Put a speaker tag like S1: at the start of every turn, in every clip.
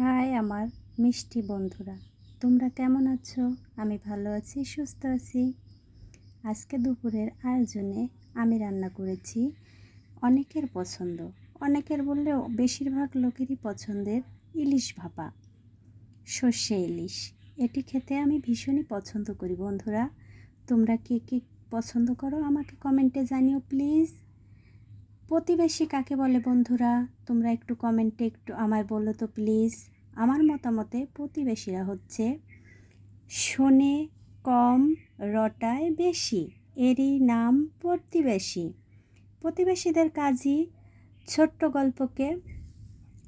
S1: High আমার মিষ্টি বন্ধুরা, তোমরা কেমন আছো? আমি ভালো আছি, সুস্থ আছি। আজকে দুপুরের আয়োজনে আমি রান্না করেছি অনেকের পছন্দ, অনেকের বললেও বেশিরভাগ লোকেরই পছন্দের ইলিশ ভাপা, সর্ষে ইলিশ। এটি খেতে আমি ভীষণই পছন্দ করি বন্ধুরা, তোমরা কে কে পছন্দ করো আমাকে কমেন্টে জানিও প্লিজ। প্রতিবেশী কাকে বলে বন্ধুরা? তোমরা একটু কমেন্টে একটু আমায় বলো তো প্লিজ আমার মতামতে প্রতিবেশীরা হচ্ছে শোনে কম রটায় বেশি, এরই নাম প্রতিবেশী। প্রতিবেশীদের কাজই ছোট্ট গল্পকে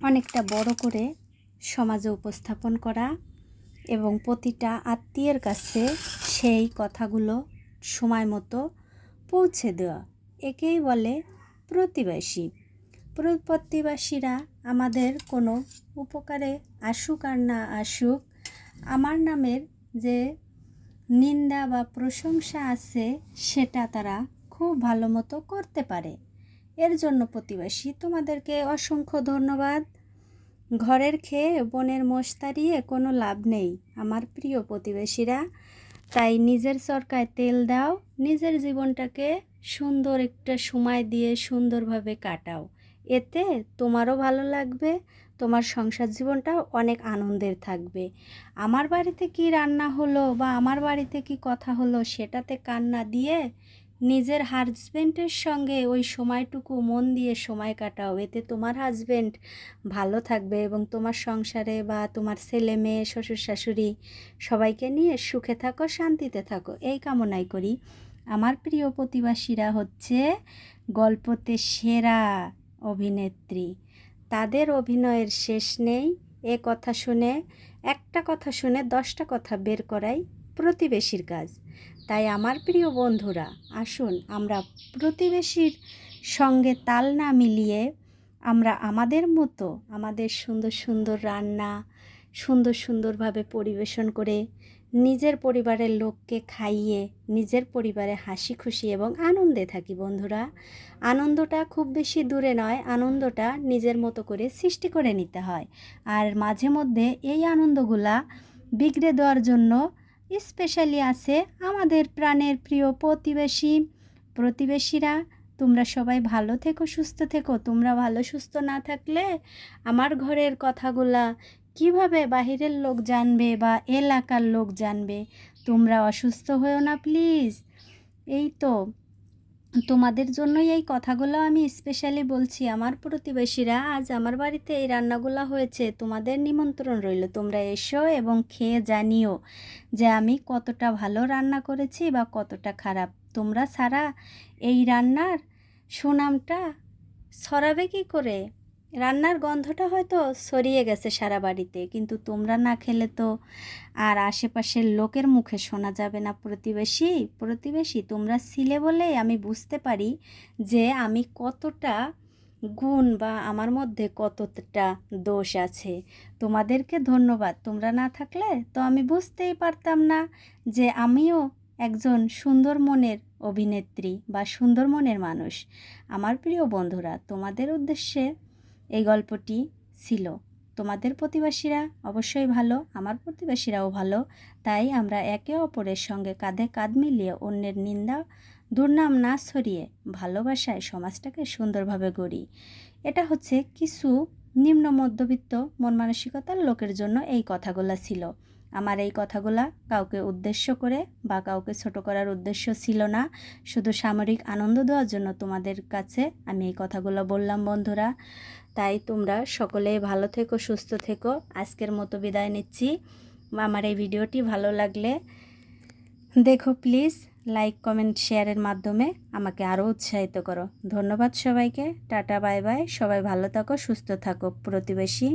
S1: অনেকটা বড় করে সমাজে উপস্থাপন করা এবং প্রতিটা আত্মীয়ের কাছে সেই কথাগুলো সময় মতো পৌঁছে দেওয়া। একেই বলে প্রতিবেশী। প্রতিবেশীরা আমাদের কোনো উপকারে আসুক আর না আসুক, আমার নামের যে নিন্দা বা প্রশংসা আছে, সেটা তারা খুব ভালো মতো করতে পারে। এর জন্য প্রতিবেশী, তোমাদেরকে অসংখ্য ধন্যবাদ। ঘরের খেয়ে, বনের মোষ তাড়িয়ে কোনো লাভ নেই, আমার প্রিয় প্রতিবেশীরা। তাই নিজের চরকায় তেল দাও, নিজের জীবনটাকে সুন্দর একটা সময় দিয়ে সুন্দরভাবে কাটাও। এতে তোমারও ভালো লাগবে, তোমার সংসার জীবনটাও অনেক আনন্দের থাকবে। আমার বাড়িতে কি রান্না হলো বা আমার বাড়িতে কি কথা হলো সেটাতে কান্না দিয়ে নিজের হাজব্যান্ডের সঙ্গে ওই সময়টুকু মন দিয়ে সময় কাটাও। এতে তোমার হাজব্যান্ড ভালো থাকবে এবং তোমার সংসারে বা তোমার ছেলে মেয়ে, শ্বশুর শাশুড়ি সবাইকে নিয়ে সুখে থাকো, শান্তিতে থাকো। এই কামনাই করি। আমার প্রিয় প্রতিবাসীরা হচ্ছে গল্পতে সেরা অভিনেত্রী। তাদের অভিনয়ের শেষ নেই। এ কথা শুনে, একটা কথা শুনে দশটা কথা বের করাই। প্রতিবেশীর কাজ। তাই আমার প্রিয় বন্ধুরা, আসুন আমরা প্রতিবেশীর সঙ্গে তাল না মিলিয়ে আমরা আমাদের মতো আমাদের সুন্দর সুন্দর রান্না, সুন্দর সুন্দরভাবে পরিবেশন করে নিজের পরিবারের লোককে খাইয়ে নিজের পরিবারে হাসি খুশি এবং আনন্দে থাকি বন্ধুরা। আনন্দটা খুব বেশি দূরে নয়, আনন্দটা নিজের মতো করে সৃষ্টি করে নিতে হয়। আর মাঝে মধ্যে এই আনন্দগুলা বিগড়ে দেওয়ার জন্য স্পেশালি আছে আমাদের প্রাণের প্রিয় প্রতিবেশী, প্রতিবেশীরা। তোমরা সবাই ভালো থেকো, সুস্থ থেকো। তোমরা ভালো, সুস্থ না থাকলে আমার ঘরের কথাগুলা কীভাবে বাহিরের লোক জানবে বা এলাকার লোক জানবে? তোমরা অসুস্থ হয়েও না প্লিজ এই তো। তোমাদের জন্যই এই কথাগুলো আমি স্পেশালি বলছি। আমার প্রতিবেশীরা আজ আমার বাড়িতে এই রান্নাগুলো হয়েছে। তোমাদের নিমন্ত্রণ রইল। তোমরা এসো এবং খেয়ে জানিও যে আমি কতটা ভালো রান্না করেছি বা কতটা খারাপ। তোমরা ছাড়া এই রান্নার সুনামটা ছড়াবে কী করে? রান্নার গন্ধটা হয়তো ছড়িয়ে গেছে সারা বাড়িতে, কিন্তু তোমরা না খেলে তো আর আশেপাশের লোকের মুখে শোনা যাবে না। প্রতিবেশী প্রতিবেশী, তোমরা ছিলে বলে আমি বুঝতে পারি যে আমি কতটা গুণ বা আমার মধ্যে কতটা দোষ আছে। তোমাদেরকে ধন্যবাদ। তোমরা না থাকলে তো আমি বুঝতেই পারতাম না যে আমিও একজন সুন্দর মনের অভিনেত্রী বা সুন্দর মনের মানুষ। আমার প্রিয় বন্ধুরা, তোমাদের উদ্দেশ্যে এই গল্পটি ছিল। তোমাদের প্রতিবাসীরা অবশ্যই ভালো, আমার প্রতিবেশীরাও ভালো। তাই আমরা একে অপরের সঙ্গে কাঁধে কাঁধ মিলিয়ে অন্যের নিন্দা, দুর্নাম না ছড়িয়ে ভালোবাসায় সমাজটাকে সুন্দরভাবে গড়ি। এটা হচ্ছে কিছু নিম্ন মধ্যবিত্ত মন মানসিকতার লোকের জন্য এই কথাগুলো ছিল। আমার এই কথাগুলা কাউকে উদ্দেশ্য করে বা কাউকে ছোট করার উদ্দেশ্য ছিল না। শুধু সামরিক আনন্দ দেওয়ার জন্য তোমাদের কাছে আমি এই কথাগুলো বললাম, বন্ধুরা। তাই তোমরা সকলেই ভালো থেকো, সুস্থ থেকো। আজকের মতো বিদায় নিচ্ছি। আমার এই ভিডিওটি ভালো লাগলে দেখো প্লিজ, লাইক, কমেন্ট, শেয়ারের মাধ্যমে আমাকে আরও উৎসাহিত করো। ধন্যবাদ সবাইকে। Tata, bye bye. সবাই ভালো থাকো, সুস্থ থাকো। প্রতিবেশী